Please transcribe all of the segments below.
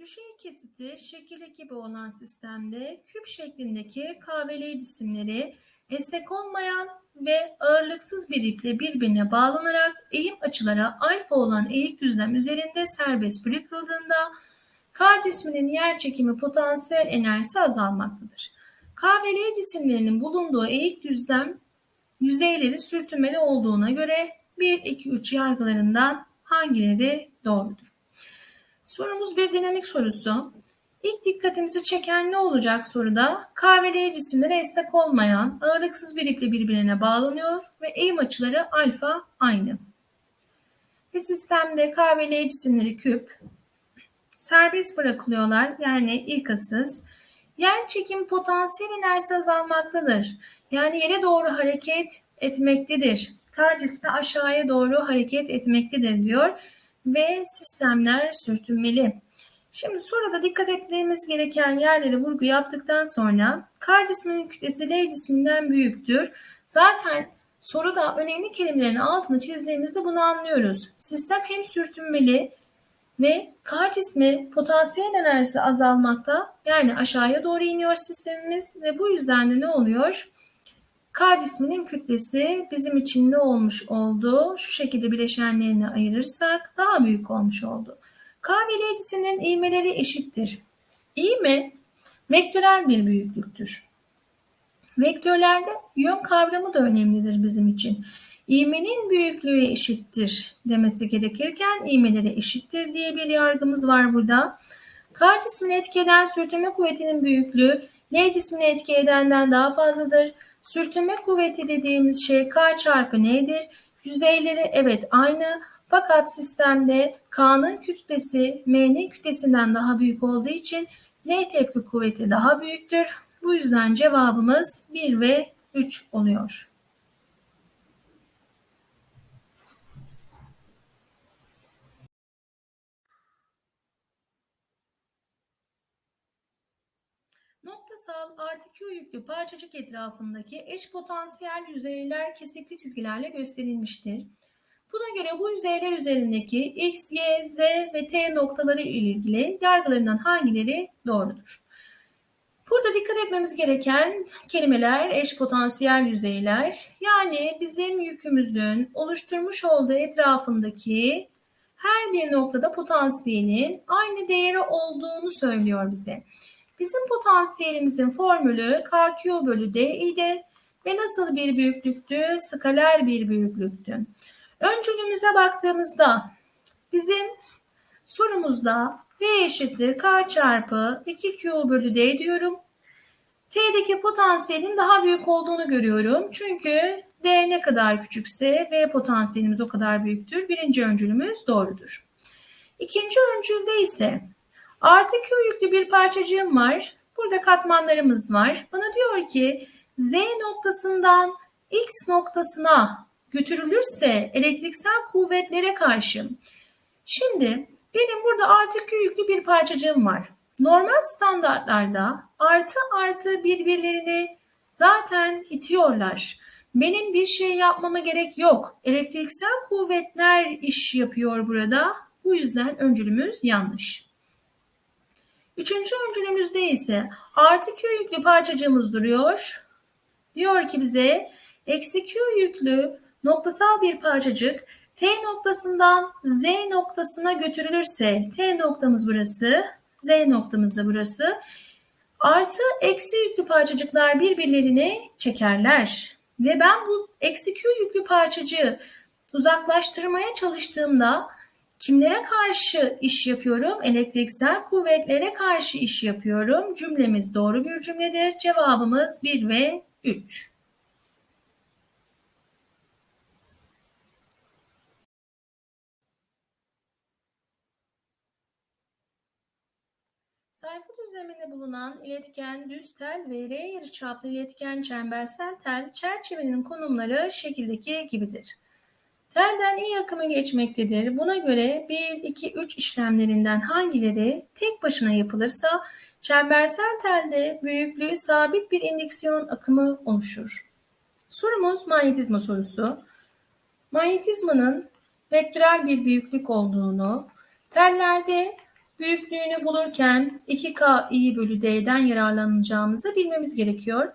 Düşey kesiti şekil gibi olan sistemde küp şeklindeki kahveli cisimleri esnek olmayan ve ağırlıksız bir iple birbirine bağlanarak eğim açılara alfa olan eğik düzlem üzerinde serbest bırakıldığında K cisminin yer çekimi potansiyel enerjisi azalmaktadır. Kahveli cisimlerinin bulunduğu eğik düzlem yüzeyleri sürtünmeli olduğuna göre 1, 2, 3 yargılarından hangileri doğrudur? Sorumuz bir dinamik sorusu. İlk dikkatimizi çeken ne olacak soruda? Kahveli cisimler esnek olmayan, ağırlıksız bir iple birbirine bağlanıyor ve eğim açıları alfa aynı. Bir sistemde kahveli cisimleri küp, serbest bırakılıyorlar yani ilkasız. Yer çekim potansiyel enerjisi azalmaktadır. Yani yere doğru hareket etmektedir. K cismi aşağıya doğru hareket etmektedir diyor ve sistemler sürtünmeli. Şimdi soruda dikkat etmemiz gereken yerleri vurgu yaptıktan sonra K cisminin kütlesi L cisminden büyüktür. Zaten soruda önemli kelimelerin altını çizdiğimizde bunu anlıyoruz. Sistem hem sürtünmeli ve K cismi potansiyel enerjisi azalmakta yani aşağıya doğru iniyor sistemimiz ve bu yüzden de ne oluyor? K cisminin kütlesi bizim için ne olmuş oldu? Şu şekilde bileşenlerini ayırırsak daha büyük olmuş oldu. K ve L cisimlerin ivmeleri eşittir. İvme vektörel bir büyüklüktür. Vektörlerde yön kavramı da önemlidir bizim için. İğmenin büyüklüğü eşittir demesi gerekirken ivmeleri eşittir diye bir yargımız var burada. K cismini etki eden sürtünme kuvvetinin büyüklüğü L cismini etki edenden daha fazladır. Sürtünme kuvveti dediğimiz şey K çarpı N'dir. Yüzeyleri evet aynı fakat sistemde K'nın kütlesi M'nin kütlesinden daha büyük olduğu için N tepki kuvveti daha büyüktür. Bu yüzden cevabımız 1 ve 3 oluyor. Noktasal artı yüklü parçacık etrafındaki eş potansiyel yüzeyler kesikli çizgilerle gösterilmiştir. Buna göre bu yüzeyler üzerindeki X, Y, Z ve T noktaları ile ilgili yargılarından hangileri doğrudur? Burada dikkat etmemiz gereken kelimeler eş potansiyel yüzeyler. Yani bizim yükümüzün oluşturmuş olduğu etrafındaki her bir noktada potansiyelin aynı değeri olduğunu söylüyor bize. Bizim potansiyelimizin formülü KQ bölü D idi ve nasıl bir büyüklüktü? Skaler bir büyüklüktü. Öncülümüze baktığımızda bizim sorumuzda V eşittir K çarpı 2Q bölü D diyorum. T'deki potansiyelin daha büyük olduğunu görüyorum. Çünkü D ne kadar küçükse V potansiyelimiz o kadar büyüktür. Birinci öncülümüz doğrudur. İkinci öncülde ise artı Q yüklü bir parçacığım var. Burada katmanlarımız var. Bana diyor ki Z noktasından X noktasına götürülürse elektriksel kuvvetlere karşı. Şimdi benim burada artı Q yüklü bir parçacığım var. Normal standartlarda artı artı birbirlerini zaten itiyorlar. Benim bir şey yapmama gerek yok. Elektriksel kuvvetler iş yapıyor burada. Bu yüzden öncülümüz yanlış. Üçüncü öncülümüzde ise artı Q yüklü parçacığımız duruyor. Diyor ki bize eksi Q yüklü noktasal bir parçacık T noktasından Z noktasına götürülürse T noktamız burası, Z noktamız da burası. Artı eksi yüklü parçacıklar birbirlerini çekerler. Ve ben bu eksi Q yüklü parçacığı uzaklaştırmaya çalıştığımda kimlere karşı iş yapıyorum? Elektriksel kuvvetlere karşı iş yapıyorum. Cümlemiz doğru bir cümledir. Cevabımız 1 ve 3. Sayfa düzleminde bulunan iletken düz tel ve R yarıçaplı iletken çembersel tel çerçevenin konumları şekildeki gibidir. Telden iyi akımı geçmektedir. Buna göre 1, 2, 3 işlemlerinden hangileri tek başına yapılırsa çembersel telde büyüklüğü sabit bir indüksiyon akımı oluşur. Sorumuz manyetizma sorusu. Manyetizmanın vektörel bir büyüklük olduğunu, tellerde büyüklüğünü bulurken 2K i bölü D'den yararlanacağımızı bilmemiz gerekiyor.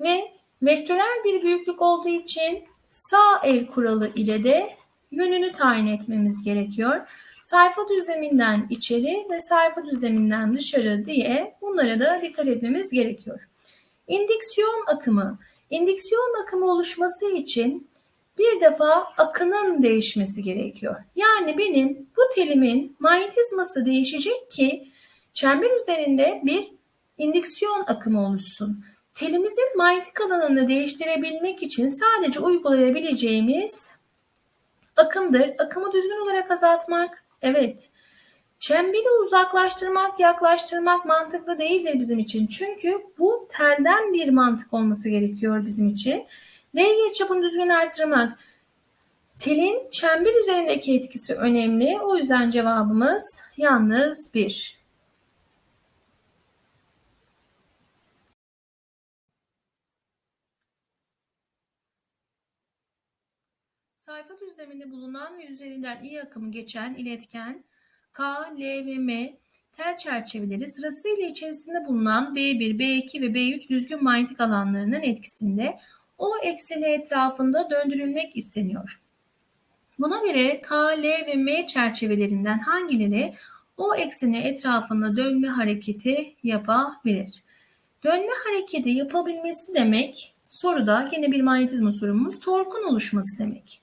Ve vektörel bir büyüklük olduğu için sağ el kuralı ile de yönünü tayin etmemiz gerekiyor. Sayfa düzleminden içeri ve sayfa düzleminden dışarı diye bunlara da dikkat etmemiz gerekiyor. İndiksiyon akımı. İndiksiyon akımı oluşması için bir defa akının değişmesi gerekiyor. Yani benim bu telimin manyetizması değişecek ki çember üzerinde bir indiksiyon akımı oluşsun. Telimizin manyetik alanını değiştirebilmek için sadece uygulayabileceğimiz akımdır. Akımı düzgün olarak azaltmak, evet. Çemberi uzaklaştırmak, yaklaştırmak mantıklı değildir bizim için. Çünkü bu telden bir mantık olması gerekiyor bizim için. R çapını düzgün artırmak. Telin çember üzerindeki etkisi önemli. O yüzden cevabımız yalnız bir. Sayfa düzleminde bulunan ve üzerinden i akımı geçen iletken K, L ve M tel çerçeveleri sırasıyla içerisinde bulunan B1, B2 ve B3 düzgün manyetik alanlarının etkisinde o ekseni etrafında döndürülmek isteniyor. Buna göre K, L ve M çerçevelerinden hangileri o ekseni etrafında dönme hareketi yapabilir? Dönme hareketi yapabilmesi demek soruda yine bir manyetizma sorumuz torkun oluşması demek.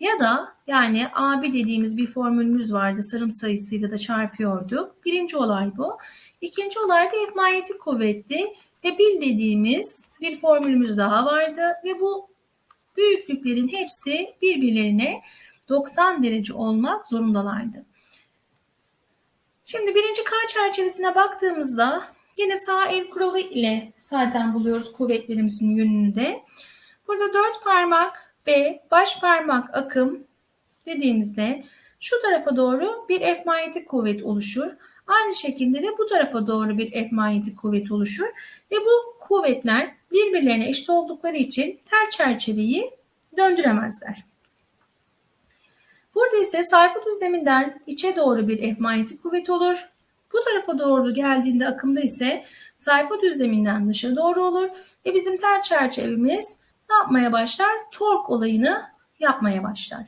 Ya da yani AB dediğimiz bir formülümüz vardı. Sarım sayısıyla da çarpıyorduk. Birinci olay bu. İkinci olay da F manyetik kuvvetti ve bil dediğimiz bir formülümüz daha vardı ve bu büyüklüklerin hepsi birbirlerine 90 derece olmak zorundalardı. Şimdi birinci K çerçevesine baktığımızda yine sağ el kuralı ile zaten buluyoruz kuvvetlerimizin yönünü de. Burada dört parmak B, baş parmak akım dediğimizde şu tarafa doğru bir F manyetik kuvvet oluşur. Aynı şekilde de bu tarafa doğru bir F manyetik kuvvet oluşur ve bu kuvvetler birbirlerine eşit oldukları için tel çerçeveyi döndüremezler. Burada ise sayfa düzleminden içe doğru bir F manyetik kuvvet olur. Bu tarafa doğru geldiğinde akımda ise sayfa düzleminden dışa doğru olur ve bizim tel çerçevemiz ne yapmaya başlar? Tork olayını yapmaya başlar.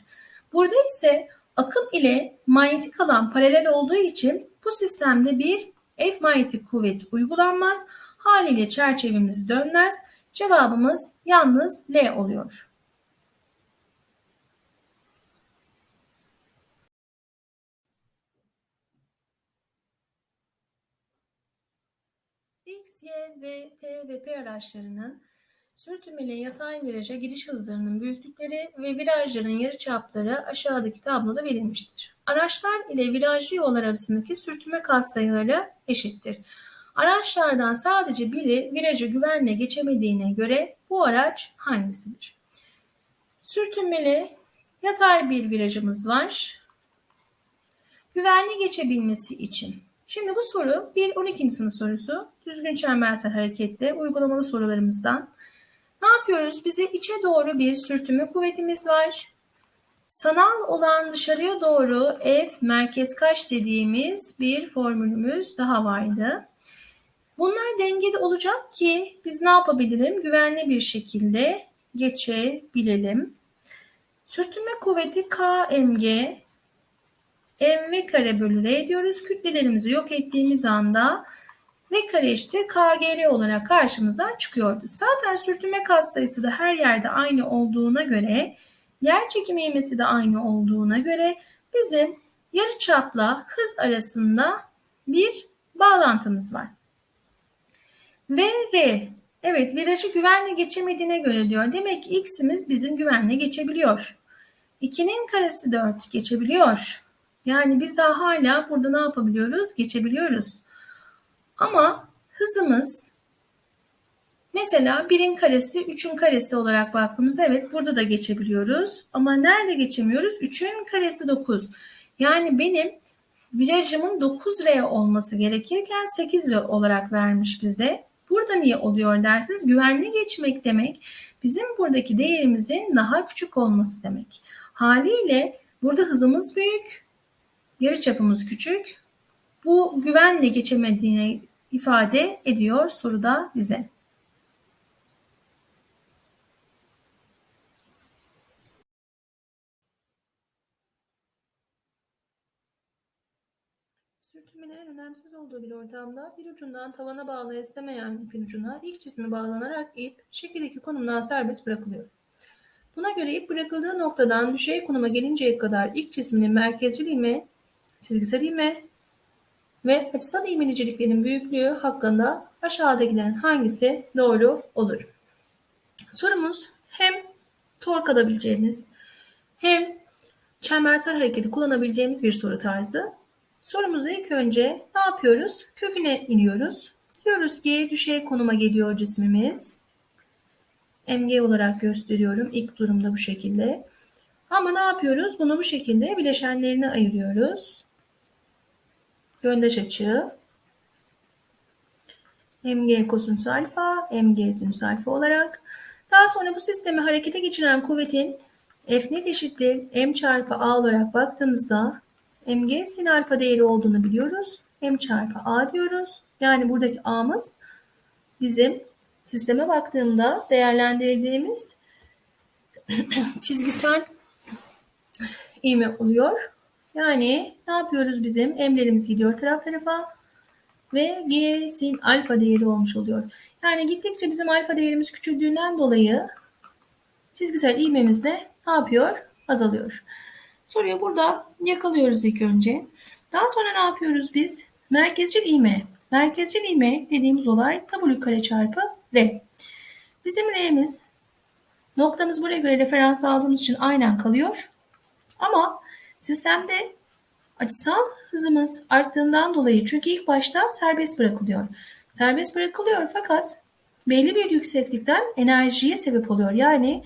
Burada ise akım ile manyetik alan paralel olduğu için bu sistemde bir F manyetik kuvvet uygulanmaz. Haliyle çerçevemiz dönmez. Cevabımız yalnız L oluyor. X, Y, Z, T ve P araçlarının sürtünmeli yatay viraja giriş hızlarının büyüklükleri ve virajların yarıçapları aşağıdaki tabloda verilmiştir. Araçlar ile virajlı yollar arasındaki sürtünme katsayıları eşittir. Araçlardan sadece biri virajı güvenle geçemediğine göre bu araç hangisidir? Sürtünmeli yatay bir virajımız var. Güvenli geçebilmesi için. Şimdi bu soru bir 12. sınıf sorusu. Düzgün çembersel harekette uygulamalı sorularımızdan. Ne yapıyoruz? Bize içe doğru bir sürtünme kuvvetimiz var. Sanal olan dışarıya doğru F merkez kaç dediğimiz bir formülümüz daha vardı. Bunlar dengede olacak ki biz ne yapabilirim? Güvenli bir şekilde geçebilelim. Sürtünme kuvveti KMG mv kare bölü r diyoruz. Kütlelerimizi yok ettiğimiz anda v kare kgl olarak karşımıza çıkıyordu. Zaten sürtünme katsayısı da her yerde aynı olduğuna göre yer çekimi ivmesi de aynı olduğuna göre bizim yarıçapla hız arasında bir bağlantımız var. V, R. Evet virajı güvenle geçemediğine göre diyor. Demek ki x'imiz bizim güvenle geçebiliyor. 2'nin karesi 4 geçebiliyor. Yani biz daha hala burada ne yapabiliyoruz? Geçebiliyoruz. Ama hızımız mesela 1'in karesi 3'ün karesi olarak baktığımızda evet burada da geçebiliyoruz. Ama nerede geçemiyoruz? 3'ün karesi 9. Yani benim virajımın 9R olması gerekirken 8R olarak vermiş bize. Burada niye oluyor dersiniz? Güvenli geçmek demek bizim buradaki değerimizin daha küçük olması demek. Haliyle burada hızımız büyük, yarı çapımız küçük. Bu güvenle geçemediğini ifade ediyor soruda bize. Sürtünmelerin önemsiz olduğu bir ortamda bir ucundan tavana bağlı esnemeyen ipin ucuna ilk cismi bağlanarak ip şekildeki konumdan serbest bırakılıyor. Buna göre ip bırakıldığı noktadan düşey konuma gelinceye kadar ilk cisminin merkezcil ivme, çizgisel ivme ve açısal ivmeliciliklerin büyüklüğü hakkında aşağıdakilerin hangisi doğru olur? Sorumuz hem tork alabileceğimiz hem çembersel hareketi kullanabileceğimiz bir soru tarzı. Sorumuzda ilk önce ne yapıyoruz? Köküne iniyoruz. Diyoruz ki düşey konuma geliyor cismimiz. MG olarak gösteriyorum. İlk durumda bu şekilde. Ama ne yapıyoruz? Bunu bu şekilde bileşenlerine ayırıyoruz. Yöndeş açı. MG kosinüs alfa, MG sinüs alfa olarak. Daha sonra bu sistemi harekete geçiren kuvvetin F net eşittir M çarpı A olarak baktığımızda mg sin alfa değeri olduğunu biliyoruz. M çarpı A diyoruz. Yani buradaki A'mız bizim sisteme baktığımda değerlendirdiğimiz çizgisel ivme oluyor. Yani ne yapıyoruz bizim? M'lerimiz gidiyor taraf tarafa ve G sin alfa değeri olmuş oluyor. Yani gittikçe bizim alfa değerimiz küçüldüğünden dolayı çizgisel ivmemiz de ne yapıyor? Azalıyor. Soruyu burada yakalıyoruz ilk önce. Daha sonra ne yapıyoruz biz? Merkezcil ivme. Merkezcil ivme dediğimiz olay W kare çarpı R. Bizim R'miz noktamız buraya göre referans aldığımız için aynen kalıyor. Ama sistemde açısal hızımız arttığından dolayı çünkü ilk başta serbest bırakılıyor. Serbest bırakılıyor fakat belli bir yükseklikten enerjiye sebep oluyor. Yani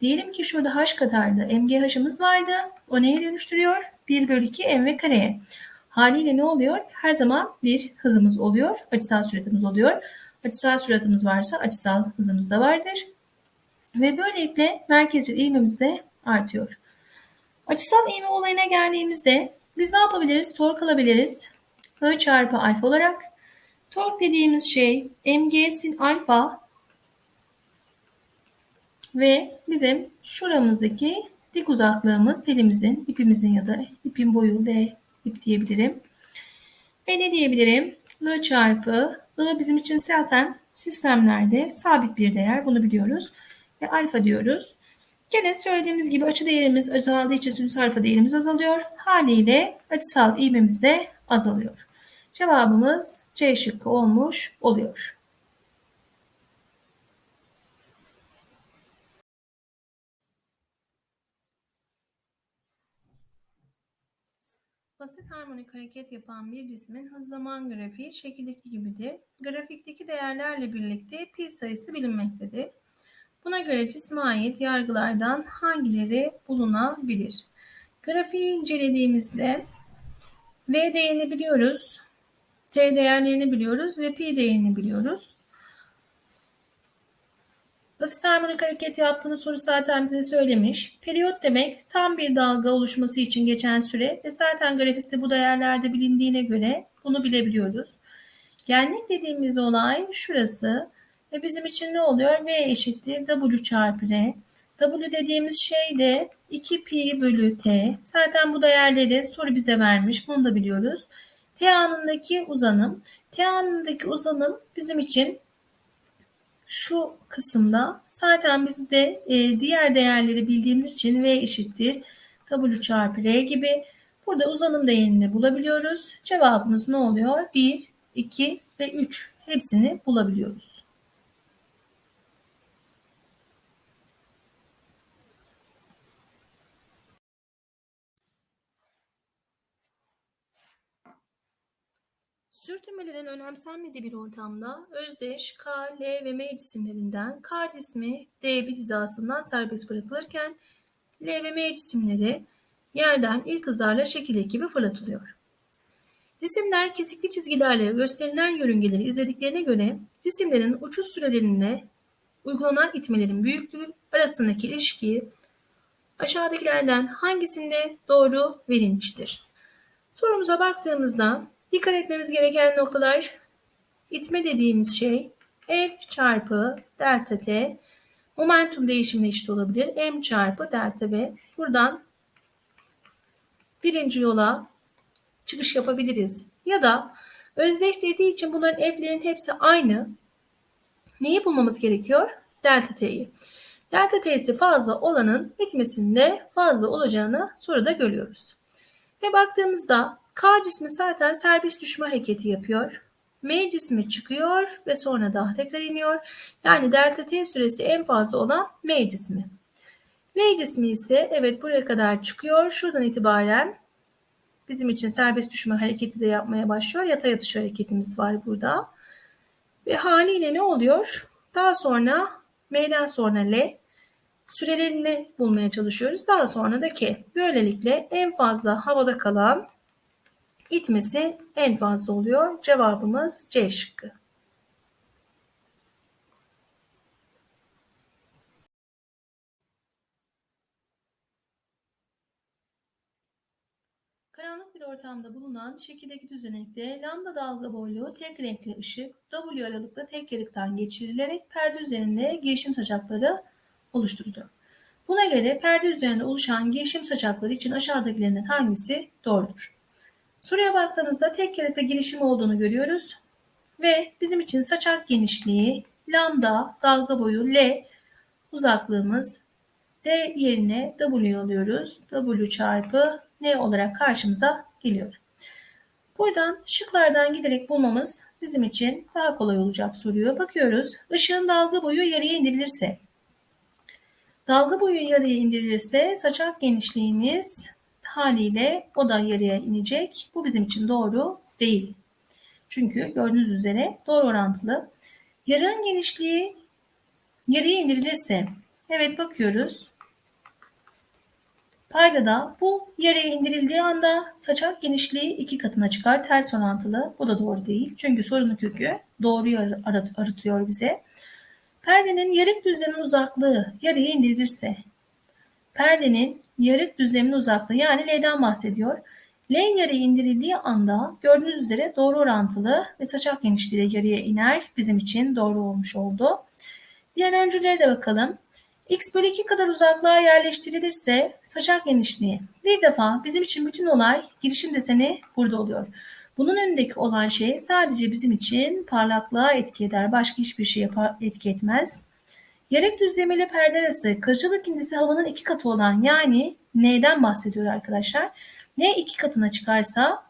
diyelim ki şurada h kadardı. MGH'ımız vardı. O neye dönüştürüyor? 1 bölü 2 mv kareye. Haliyle ne oluyor? Her zaman bir hızımız oluyor. Açısal süratimiz oluyor. Açısal süratimiz varsa açısal hızımız da vardır. Ve böylelikle merkezcil ivmemiz de artıyor. Açısal ivme olayına geldiğimizde biz ne yapabiliriz? Tork alabiliriz. H çarpı alfa olarak. Tork dediğimiz şey mg sin alfa ve bizim şuramızdaki dik uzaklığımız telimizin, ipimizin ya da ipin boyu D ip diyebilirim. Ve ne diyebilirim? I çarpı I bizim için zaten sistemlerde sabit bir değer. Bunu biliyoruz. Ve alfa diyoruz. Gene söylediğimiz gibi açı değerimiz azaldığı için sinüs alfa değerimiz azalıyor. Haliyle açısal ivmemiz de azalıyor. Cevabımız C şıkkı olmuş oluyor. Basit harmonik hareket yapan bir cismin hız zaman grafiği şekildeki gibidir. Grafikteki değerlerle birlikte pi sayısı bilinmektedir. Buna göre cisme ait yargılardan hangileri bulunabilir? Grafiği incelediğimizde V değerini biliyoruz, T değerlerini biliyoruz ve pi değerini biliyoruz. Basit harmonik hareket yaptığını soru zaten bize söylemiş. Periyot demek tam bir dalga oluşması için geçen süre ve zaten grafikte bu değerlerde bilindiğine göre bunu bilebiliyoruz. Genlik dediğimiz olay şurası ve bizim için ne oluyor? V eşittir W çarpı R. W dediğimiz şey de 2 pi bölü T. Zaten bu değerleri soru bize vermiş. Bunu da biliyoruz. T anındaki uzanım. T anındaki uzanım bizim için şu kısımda zaten biz de e, diğer değerleri bildiğimiz için V eşittir W çarpı R gibi burada uzanım değerini bulabiliyoruz. Cevabımız ne oluyor? 1, 2 ve 3 hepsini bulabiliyoruz. Sürtünmelerin önemsenmediği bir ortamda özdeş K, L ve M cisimlerinden K cismi D1 hizasından serbest bırakılırken L ve M cisimleri yerden ilk hızlarla şekil ekibi fırlatılıyor. Cisimler kesikli çizgilerle gösterilen yörüngeleri izlediklerine göre cisimlerin uçuş sürelerine uygulanan itmelerin büyüklüğü arasındaki ilişkiyi aşağıdakilerden hangisinde doğru verilmiştir? Sorumuza baktığımızda Dikkat etmemiz gereken noktalar itme dediğimiz şey F çarpı delta T momentum değişimine eşit olabilir. M çarpı delta V. Buradan birinci yola çıkış yapabiliriz. Ya da özdeş dediği için bunların F'lerin hepsi aynı. Neyi bulmamız gerekiyor? Delta T'yi. Delta T'si fazla olanın itmesinde fazla olacağını soruda görüyoruz. Ve baktığımızda K cismi zaten serbest düşme hareketi yapıyor. M cismi çıkıyor ve sonra daha tekrar iniyor. Yani delta T süresi en fazla olan M cismi. L cismi ise evet buraya kadar çıkıyor. Şuradan itibaren bizim için serbest düşme hareketi de yapmaya başlıyor. Yatay atış hareketimiz var burada. Ve haliyle ne oluyor? Daha sonra M'den sonra L sürelerini bulmaya çalışıyoruz. Daha sonra da K. Böylelikle en fazla havada kalan itmesi en fazla oluyor. Cevabımız C şıkkı. Karanlık bir ortamda bulunan şekildeki düzenekte lambda dalga boylu tek renkli ışık W aralıkla tek yarıktan geçirilerek perde üzerinde girişim saçakları oluşturuluyor. Buna göre perde üzerinde oluşan girişim saçakları için aşağıdakilerden hangisi doğrudur? Soruya baktığımızda tek yarıkta girişim olduğunu görüyoruz ve bizim için saçak genişliği lambda dalga boyu L uzaklığımız D yerine W alıyoruz. W çarpı N olarak karşımıza geliyor. Buradan şıklardan giderek bulmamız bizim için daha kolay olacak soruyu. Bakıyoruz. Işığın dalga boyu yarıya indirilirse Dalga boyu yarıya indirilirse saçak genişliğimiz haliyle o da yarıya inecek. Bu bizim için doğru değil. Çünkü gördüğünüz üzere doğru orantılı. Yarığın genişliği yarıya indirilirse evet bakıyoruz. Paydada bu yarıya indirildiği anda saçak genişliği iki katına çıkar. Ters orantılı. Bu da doğru değil. Çünkü sorunun kökü doğruyu aratıyor bize. Perdenin yarık düzlemin uzaklığı yarıya indirilirse perdenin yarık düzlemin uzaklığı yani L'den bahsediyor. L yarıya indirildiği anda gördüğünüz üzere doğru orantılı ve saçak genişliği de yarıya iner. Bizim için doğru olmuş oldu. Diğer öncüllere de bakalım. X bölü 2 kadar uzaklığa yerleştirilirse saçak genişliği. Bir defa bizim için bütün olay girişim deseni burada oluyor. Bunun önündeki olan şey sadece bizim için parlaklığa etki eder. Başka hiçbir şey etki etmez. Yarık düzlemeli perde arası kırıcılık indisi havanın iki katı olan yani N'den bahsediyor arkadaşlar. N iki katına çıkarsa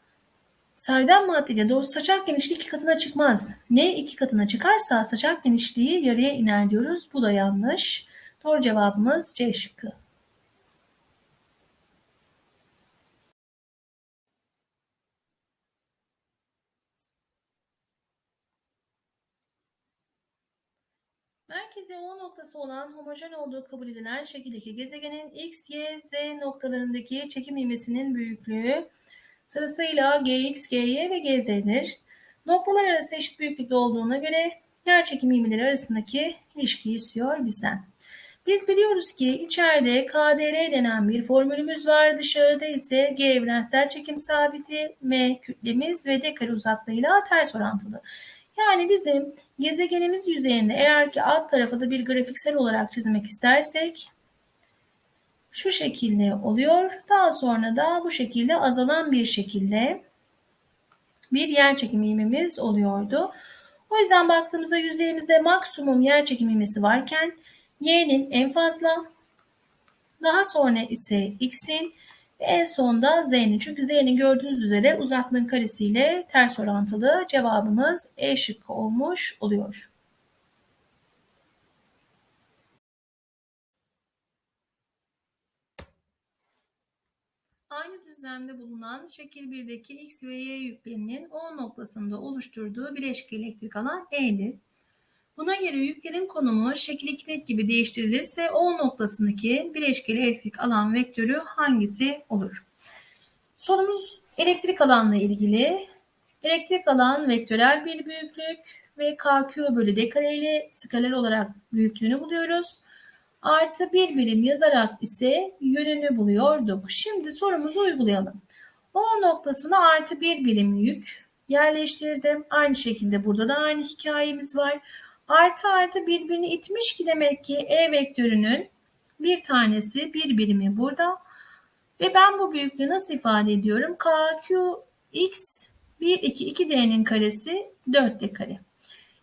saydam maddede doğru saçak genişliği iki katına çıkmaz. N iki katına çıkarsa saçak genişliği yarıya iner diyoruz. Bu da yanlış. Doğru cevabımız C şıkkı. Merkezi O noktası olan homojen olduğu kabul edilen şekildeki gezegenin X, Y, Z noktalarındaki çekim ivmesinin büyüklüğü sırasıyla Gx, Gy ve Gz'dir. Noktalar arası eşit büyüklükte olduğuna göre yer çekim ivmeleri arasındaki ilişkiyi istiyor bizden. Biz biliyoruz ki içeride KDR denen bir formülümüz var. Dışarıda ise G evrensel çekim sabiti, M kütlemiz ve D kare uzaklığıyla ters orantılı. Yani bizim gezegenimiz yüzeyinde eğer ki alt tarafı da bir grafiksel olarak çizmek istersek şu şekilde oluyor. Daha sonra da bu şekilde azalan bir şekilde bir yer çekimi oluyordu. O yüzden baktığımızda yüzeyimizde maksimum yer çekimi varken y'nin en fazla daha sonra ise x'in ve en sonda z'nin. Çünkü z'nin gördüğünüz üzere uzaklığın karesiyle ters orantılı cevabımız E şıkkı olmuş oluyor. Aynı düzlemde bulunan şekil 1'deki x ve y yüklerinin O noktasında oluşturduğu bileşik elektrik alan E'dir. Buna göre yüklerin konumu şekil 2'deki gibi değiştirilirse O noktasındaki bileşkeli elektrik alan vektörü hangisi olur? Sorumuz elektrik alanla ilgili. Elektrik alan vektörel bir büyüklük ve KQ bölü D kare ile skaler olarak büyüklüğünü buluyoruz. Artı bir birim yazarak ise yönünü buluyorduk. Şimdi sorumuzu uygulayalım. O noktasına artı bir birim yük yerleştirdim. Aynı şekilde burada da aynı hikayemiz var. Artı artı birbirini itmiş ki demek ki E vektörünün bir tanesi bir birimi burada. Ve ben bu büyüklüğü nasıl ifade ediyorum? K, Q, X 1, 2, 2D'nin karesi 4D kare.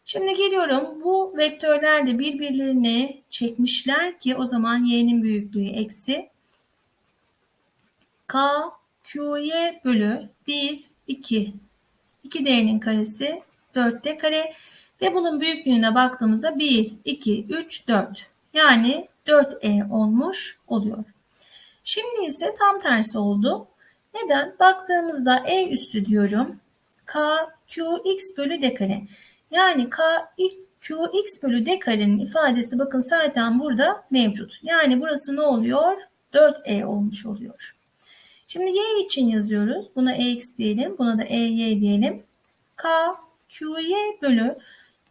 Şimdi geliyorum bu vektörler de birbirlerini çekmişler ki o zaman y'nin büyüklüğü eksi k qy bölü 1 2 2d'nin karesi 4d kare ve bunun büyüklüğüne baktığımızda 1 2 3 4 yani 4e olmuş oluyor. Şimdi ise tam tersi oldu. Neden? Baktığımızda e üssü diyorum. k qx bölü d. Yani k qx bölü d ifadesi bakın zaten burada mevcut. Yani burası ne oluyor? 4e olmuş oluyor. Şimdi y için yazıyoruz. Buna ex diyelim. Buna da ey diyelim. k qy bölü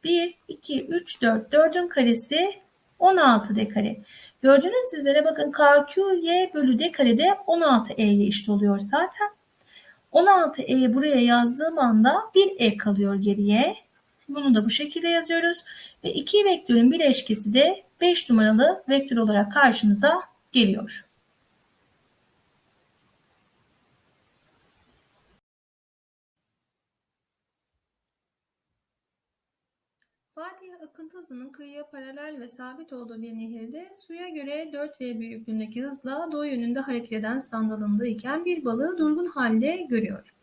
1, 2, 3, 4. 4'ün karesi 16 d kare. Gördüğünüz üzere bakın k qy bölü d kare de 16e'ye eşit oluyor zaten. 16e'yi buraya yazdığım anda 1e kalıyor geriye. Bunu da bu şekilde yazıyoruz. Ve iki vektörün bileşkesi de 5 numaralı vektör olarak karşımıza geliyor. Fatih akıntı hızının kıyıya paralel ve sabit olduğu bir nehirde suya göre 4V büyüklüğündeki hızla doğu yönünde hareket eden sandalında iken bir balığı durgun halde görüyor.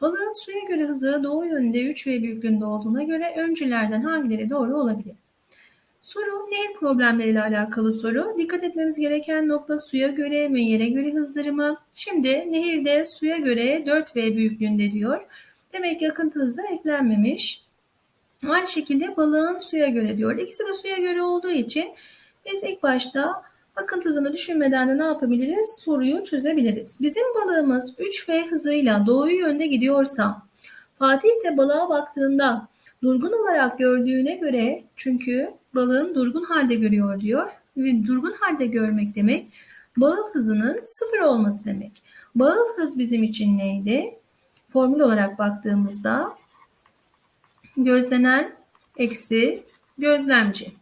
Balığın suya göre hızı doğu yönünde 3V büyüklüğünde olduğuna göre öncülerden hangileri doğru olabilir? Soru nehir problemleriyle alakalı soru. Dikkat etmemiz gereken nokta suya göre ve yere göre hızları Şimdi nehirde suya göre 4V büyüklüğünde diyor. Demek ki hızı eklenmemiş. Aynı şekilde balığın suya göre diyor. İkisi de suya göre olduğu için biz ilk başta akıntı hızını düşünmeden de ne yapabiliriz? Soruyu çözebiliriz. Bizim balığımız 3V hızıyla doğu yönde gidiyorsa Fatih de balığa baktığında durgun olarak gördüğüne göre çünkü balığın durgun halde görüyor diyor. Ve durgun halde görmek demek bağıl hızının sıfır olması demek. Bağıl hız bizim için neydi? Formül olarak baktığımızda gözlenen eksi gözlemci.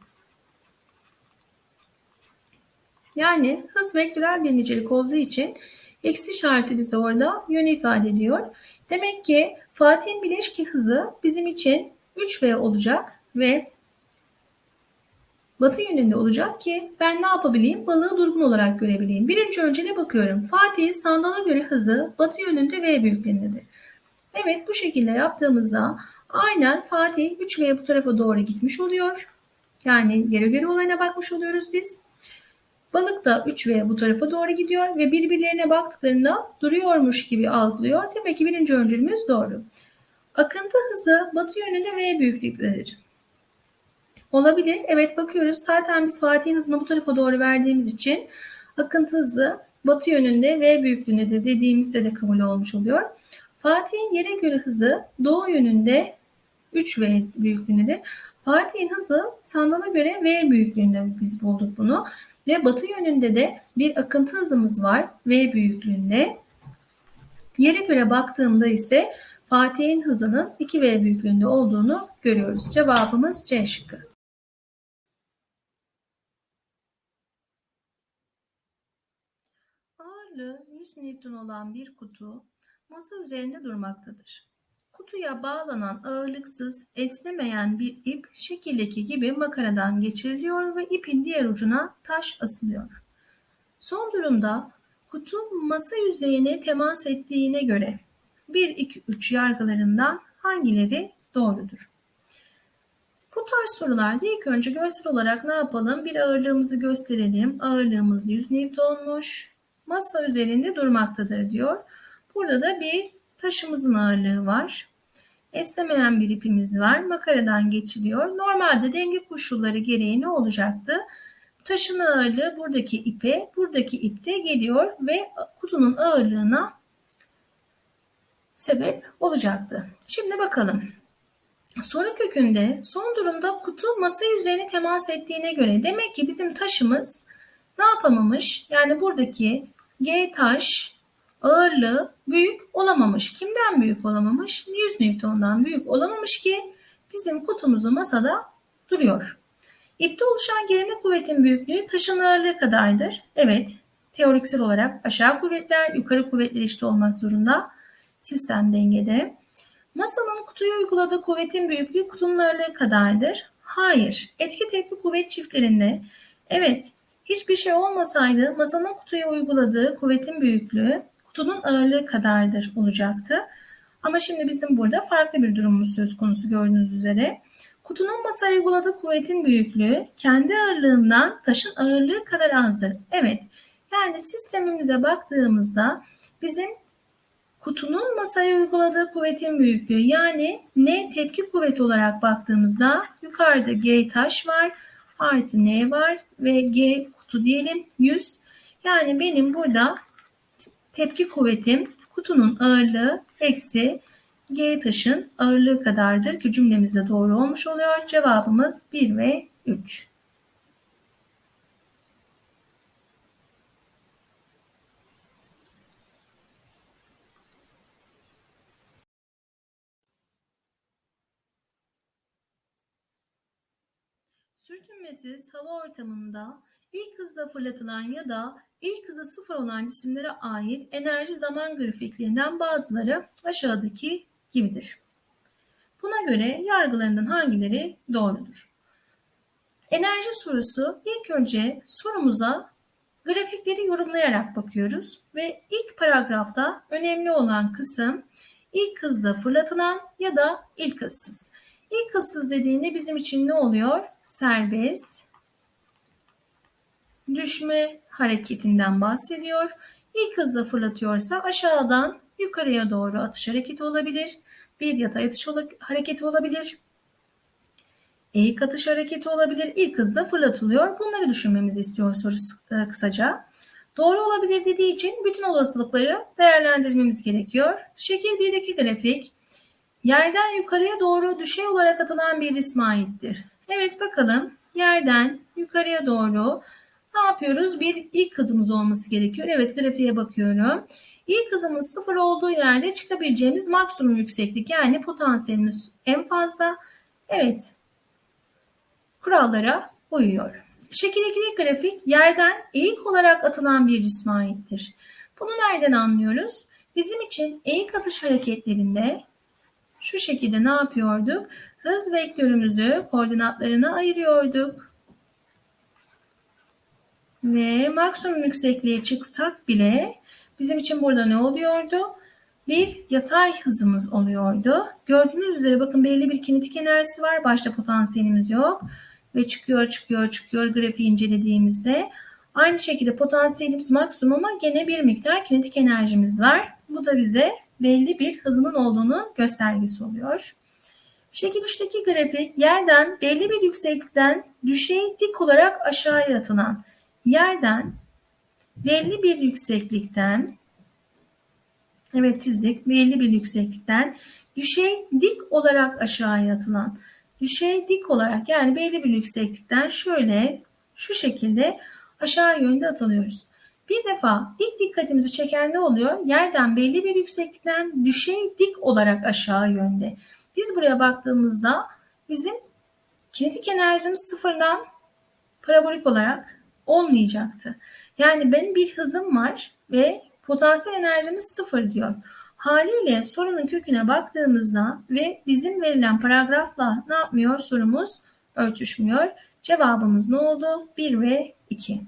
Yani hız vektörel bir nicelik olduğu için eksi işareti bize orada yönü ifade ediyor. Demek ki Fatih'in bileşki hızı bizim için 3V olacak ve batı yönünde olacak ki ben ne yapabileyim? Balığı durgun olarak görebileyim. Birinci önceliğe bakıyorum. Fatih'in sandala göre hızı batı yönünde V büyüklüğündedir. Evet bu şekilde yaptığımızda aynen Fatih 3V bu tarafa doğru gitmiş oluyor. Yani geri geri olayına bakmış oluyoruz biz. Balık da 3V bu tarafa doğru gidiyor ve birbirlerine baktıklarında duruyormuş gibi algılıyor. Demek ki birinci öncülümüz doğru. Akıntı hızı batı yönünde V büyüklüktedir. Olabilir. Evet bakıyoruz. Zaten biz Fatih'in hızını bu tarafa doğru verdiğimiz için akıntı hızı batı yönünde V büyüklüğündedir dediğimizde de kabul olmuş oluyor. Fatih'in yere göre hızı doğu yönünde 3V büyüklüğündedir. Fatih'in hızı sandala göre V büyüklüğünde biz bulduk bunu. Ve batı yönünde de bir akıntı hızımız var V büyüklüğünde. Yere göre baktığımda ise Fatih'in hızının 2V büyüklüğünde olduğunu görüyoruz. Cevabımız C şıkkı. Ağırlığı 100 Newton olan bir kutu masa üzerinde durmaktadır. Kutuya bağlanan ağırlıksız esnemeyen bir ip şekildeki gibi makaradan geçiriliyor ve ipin diğer ucuna taş asılıyor. Son durumda kutu masa yüzeyine temas ettiğine göre 1, 2, 3 yargılarından hangileri doğrudur? Bu tarz sorularda ilk önce görsel olarak ne yapalım? Bir ağırlığımızı gösterelim. Ağırlığımız 100 Newton'muş. Masa üzerinde durmaktadır diyor. Burada da bir taşımızın ağırlığı var. Esnemeyen bir ipimiz var. Makaradan geçiliyor. Normalde denge koşulları gereği ne olacaktı? Taşın ağırlığı buradaki ipe, buradaki ipte geliyor ve kutunun ağırlığına sebep olacaktı. Şimdi bakalım. Soru kökünde son durumda kutu masa yüzeyine temas ettiğine göre demek ki bizim taşımız ne yapamamış? Yani buradaki G taş ağırlığı büyük olamamış. Kimden büyük olamamış? 100 Newton'dan büyük olamamış ki bizim kutumuzu masada duruyor. İpte oluşan gerilme kuvvetin büyüklüğü taşın ağırlığı kadardır. Evet, teoriksel olarak aşağı kuvvetler yukarı kuvvetler eşit olmak zorunda. Sistem dengede. Masanın kutuya uyguladığı kuvvetin büyüklüğü kutunun ağırlığı kadardır. Hayır, etki tepki kuvvet çiftlerinde evet hiçbir şey olmasaydı masanın kutuya uyguladığı kuvvetin büyüklüğü kutunun ağırlığı kadardır olacaktı. Ama şimdi bizim burada farklı bir durumumuz söz konusu gördüğünüz üzere. Kutunun masaya uyguladığı kuvvetin büyüklüğü kendi ağırlığından taşın ağırlığı kadar azdır. Evet, yani sistemimize baktığımızda bizim kutunun masaya uyguladığı kuvvetin büyüklüğü yani N tepki kuvveti olarak baktığımızda yukarıda G taş var artı N var ve G kutu diyelim 100. Yani benim burada tepki kuvvetim kutunun ağırlığı eksi G taşın ağırlığı kadardır ki cümlemizde doğru olmuş oluyor. Cevabımız 1 ve 3. Sürtünmesiz hava ortamında ilk hızla fırlatılan ya da ilk hızı sıfır olan cisimlere ait enerji zaman grafiklerinden bazıları aşağıdaki gibidir. Buna göre yargılarından hangileri doğrudur? Enerji sorusu ilk önce sorumuza grafikleri yorumlayarak bakıyoruz ve ilk paragrafta önemli olan kısım ilk hızla fırlatılan ya da ilk hızsız. İlk hızsız dediğinde bizim için ne oluyor? Serbest düşme hareketinden bahsediyor. İlk hızla fırlatıyorsa aşağıdan yukarıya doğru atış hareketi olabilir. Bir yatay atış hareketi olabilir. Eğik atış hareketi olabilir. İlk hızla fırlatılıyor. Bunları düşünmemizi istiyor soru e, kısaca. Doğru olabilir dediği için bütün olasılıkları değerlendirmemiz gerekiyor. Şekil 1'deki grafik yerden yukarıya doğru düşey olarak atılan bir cisme aittir. Evet bakalım yerden yukarıya doğru ne yapıyoruz? Bir ilk hızımız olması gerekiyor. Evet grafiğe bakıyorum. İlk hızımız sıfır olduğu yerde çıkabileceğimiz maksimum yükseklik yani potansiyelimiz en fazla. Evet kurallara uyuyor. Şekil 2'deki grafik yerden eğik olarak atılan bir cisme aittir. Bunu nereden anlıyoruz? Bizim için eğik atış hareketlerinde şu şekilde ne yapıyorduk? Hız vektörümüzü koordinatlarına ayırıyorduk. Ve maksimum yüksekliğe çıksak bile bizim için burada ne oluyordu? Bir yatay hızımız oluyordu. Gördüğünüz üzere bakın belli bir kinetik enerjisi var. Başta potansiyelimiz yok. Ve çıkıyor çıkıyor çıkıyor grafiği incelediğimizde. Aynı şekilde potansiyelimiz maksimum ama gene bir miktar kinetik enerjimiz var. Bu da bize belli bir hızının olduğunu göstergesi oluyor. Şekil 3'teki grafik yerden belli bir yükseklikten düşey dik olarak aşağıya atılan yerden belli bir yükseklikten evet çizdik belli bir yükseklikten düşey dik olarak aşağıya atılan düşey dik olarak yani belli bir yükseklikten şöyle şu şekilde aşağı yönde atılıyoruz. Bir defa ilk dikkatimizi çeken ne oluyor? Yerden belli bir yükseklikten düşey dik olarak aşağı yönde. Biz buraya baktığımızda bizim kinetik enerjimiz sıfırdan parabolik olarak olmayacaktı. Yani benim bir hızım var ve potansiyel enerjimiz sıfır diyor. Haliyle sorunun köküne baktığımızda ve bizim verilen paragrafla ne yapmıyor sorumuz örtüşmüyor. Cevabımız ne oldu? 1 ve 2.